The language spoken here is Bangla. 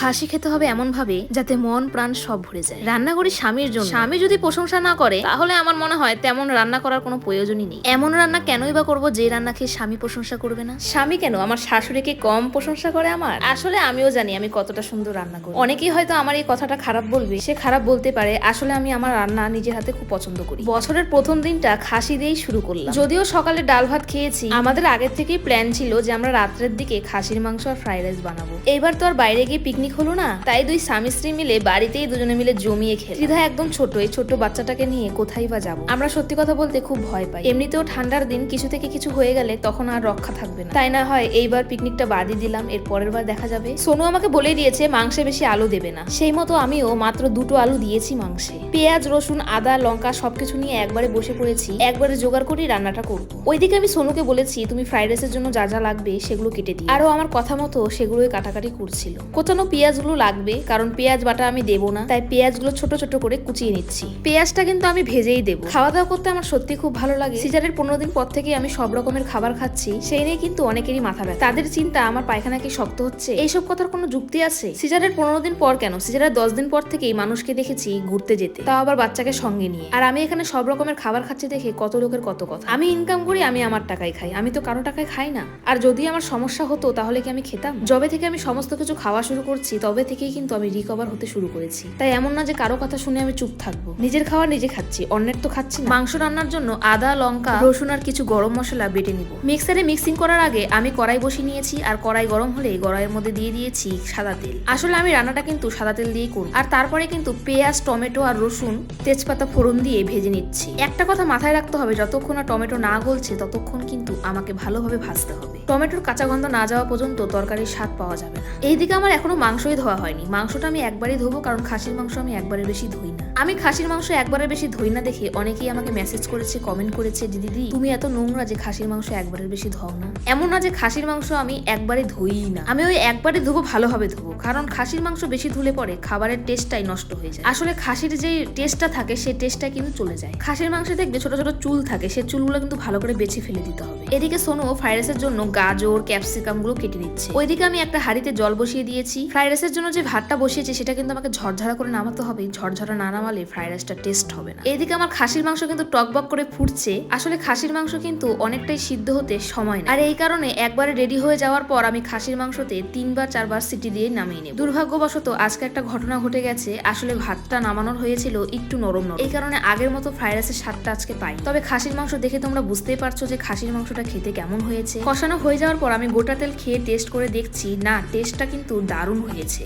খাসি খেতে হবে এমন ভাবে যাতে মন প্রাণ সব ভরে যায়। রান্না করি স্বামীর জন্য। স্বামী যদি প্রশংসা না করে তাহলে আমার মনে হয় তেমন রান্না করার কোনো প্রয়োজনই নেই। এমন রান্না কেনই বা করব যে রান্না খেয়ে স্বামী প্রশংসা করবে না? স্বামী কেন? আমার শাশুড়িকে কম প্রশংসা করে আমার? আসলে আমিও জানি আমি কতটা সুন্দর রান্না করি। অনেকেই হয়তো আমার এই কথাটা খারাপ বলবে সে খারাপ বলতে পারে আসলে আমি আমার রান্না নিজের হাতে খুব পছন্দ করি। বছরের প্রথম দিনটা খাসি দিয়েই শুরু করলাম। যদিও সকালে ডাল ভাত খেয়েছি আমাদের আগের থেকেই প্ল্যান ছিল যে আমরা রাত্রের দিকে খাসির মাংস আর ফ্রাইড রাইস বানাবো। এইবার তো আর বাইরে গিয়ে পিকনিক হলো না, তাই দুই স্বামী স্ত্রী মিলে বাড়িতেই দুজনে মিলে জমিয়ে খেলে। ত্রিধা একদম ছোট, এই ছোট বাচ্চাটাকে নিয়ে কোথায় বা যাব? আমরা সত্যি কথা বলতে খুব ভয় পাই। এমনিতেও ঠান্ডার দিন কিছু থেকে কিছু হয়ে গেলে তখন আর রক্ষা থাকবে না। তাই না হয় এইবার পিকনিকটা বাদই দিলাম, এর পরের বার দেখা যাবে। সোনু আমাকে বলে দিয়েছে, মাংসে বেশি আলু দেবে না। সেই মতো আমিও মাত্র দুটো আলু দিয়েছি মাংসে। পেঁয়াজ, রসুন, আদা, লঙ্কা সবকিছু নিয়ে একবারে বসে পড়েছি, একবারে জোগাড় করে রান্নাটা করব। ওইদিকে আমি সোনুকে বলেছি, তুমি ফ্রাইড রাইসের জন্য যা যা লাগবে সেগুলো কেটে দিই আরও আমার কথা মতো সেগুলোই কাটাকাটি করছিল। কোথানো পেঁয়াজগুলো লাগবে, কারণ পেঁয়াজ বাটা আমি দেবো না, তাই পেঁয়াজগুলো ছোট ছোট করে কুচিয়ে নিচ্ছি। পেঁয়াজটা কিন্তু আমি ভেজেই দেবো। খাওয়া দাওয়া করতে আমার সত্যি খুব ভালো লাগে। সিজারের পনেরো দিন পর থেকে আমি সব রকমের খাবার খাচ্ছি, সেই নিয়ে কিন্তু অনেকেরই মাথা ব্যথা। তাদের চিন্তা, আমার পায়খানা কি শক্ত হচ্ছে? এইসব কথার কোনো যুক্তি আছে? সিজারের পনেরো দিন পর কেন? সিজারের দশ দিন পর থেকেই মানুষকে দেখেছি ঘুরতে যেতে। তাও আবার বাচ্চাকে সঙ্গে নিয়ে। আর আমি এখানে সব রকমের খাবার খাচ্ছি দেখে কত লোকের কত কথা। আমি ইনকাম করি, আমি আমার টাকায় খাই। আমি তো কারও টাকায় খাই না। আর যদি আমার সমস্যা হতো, তাহলে কি আমি খেতাম? যবে থেকে আমি সমস্ত কিছু খাওয়া শুরু করছি তবে থেকেই কিন্তু আমি রিকভার হতে শুরু করেছি। তাই এমন না যে কারও কথা শুনে আমি চুপ থাকব। নিজের খাবার নিজে খাচ্ছি, অন্যের তো খাচ্ছি মাংস রান্নার জন্য আদা, লঙ্কা, রসুন আর কিছু গরম মশলা বেটে নিব। মিক্সারে মিক্সিং করার আগে আমি কড়াই বসিয়ে নিয়েছি আর কড়াই গরম হলে কড়াইয়ের মধ্যে দিয়ে দিয়েছি সাদা তেল। আসলে আমি রান্নাটা কিন্তু সাদা তেল দিয়েই করব। আর তারপরে কিন্তু পেঁয়াজ, টমেটো আর রসুন তেজপাতা ফোড়ন দিয়ে ভেজে নিচ্ছি। একটা কথা মাথায় রাখতে হবে, যতক্ষণ না টমেটো না গলছে, ততক্ষণ কিন্তু আমাকে ভালোভাবে ভাজতে হবে। টমেটোর কাঁচা গন্ধ না যাওয়া পর্যন্ত তরকারির স্বাদ পাওয়া যাবে না। এইদিকে আমার এখনও মাংসই ধোয়া হয়নি। মাংসটা আমি একবারই ধোবো, কারণ খাসির মাংস আমি একবারের বেশি ধুই না। আমি খাসির মাংস একবারের বেশি ধুই না দেখে অনেকেই আমাকে মেসেজ করেছে কমেন্ট করেছে যে দিদি, তুমি এত নোংরা যে খাসির মাংস একবারের বেশি ধোও না। এমন না যে খাসির মাংস আমি একবারে ধুই না। আমি ওই একবারে ধুবো, ভালোভাবে ধুবো, কারণ খাসির মাংস বেশি ধুলে পরে খাবারের টেস্টটাই নষ্ট হয়ে যায়। আসলে খাসির যে টেস্টটা থাকে সেই টেস্টটা কিন্তু চলে যায়। খাসির মাংসে দেখবে ছোট ছোট চুল থাকে সেই চুলগুলো কিন্তু ভালো করে বেছে ফেলে দিতে হবে। এদিকে সোনো ফ্রাইড রাইসের জন্য গাজর ক্যাপসিকামগুলো কেটে নিচ্ছে। ওইদিকে আমি একটা হাঁড়িতে জল বসিয়ে দিয়েছি। ফ্রাইড রাইসের জন্য যে ভাতটা বসিয়েছি, সেটা কিন্তু আমাকে ঝরঝরা করে নামাতে হবে। ঝরঝরা না নামালে ফ্রাইড রাইসটা টেস্ট হবে না। এইদিকে আমার খাসির মাংস কিন্তু টকবক করে ফুটছে। আসলে খাসির মাংস কিন্তু অনেকটাই সিদ্ধ হতে সময় আর এই কারণে একবারে রেডি হয়ে যাওয়ার পর আমি খাসির মাংসতে তিনবার, চারবার সিটি দিয়ে নামিয়ে নেব। দুর্ভাগ্যবশত আজকে একটা ঘটনা ঘটে গেছে। আসলে ভাতটা নামানোর হয়েছিল একটু নরম নরম। এই কারণে আগের মতো ফ্রাইড রাইসের স্বাদটা আজকে পাই তবে খাসির মাংস দেখে তোমরা বুঝতেই পারছ যে খাসির মাংসটা খেতে কেমন হয়েছে। কষানো হয়ে যাওয়ার পর আমি গোটা তেল খেয়ে টেস্ট করে দেখছি, না টেস্টটা কিন্তু দারুণ হয়েছে।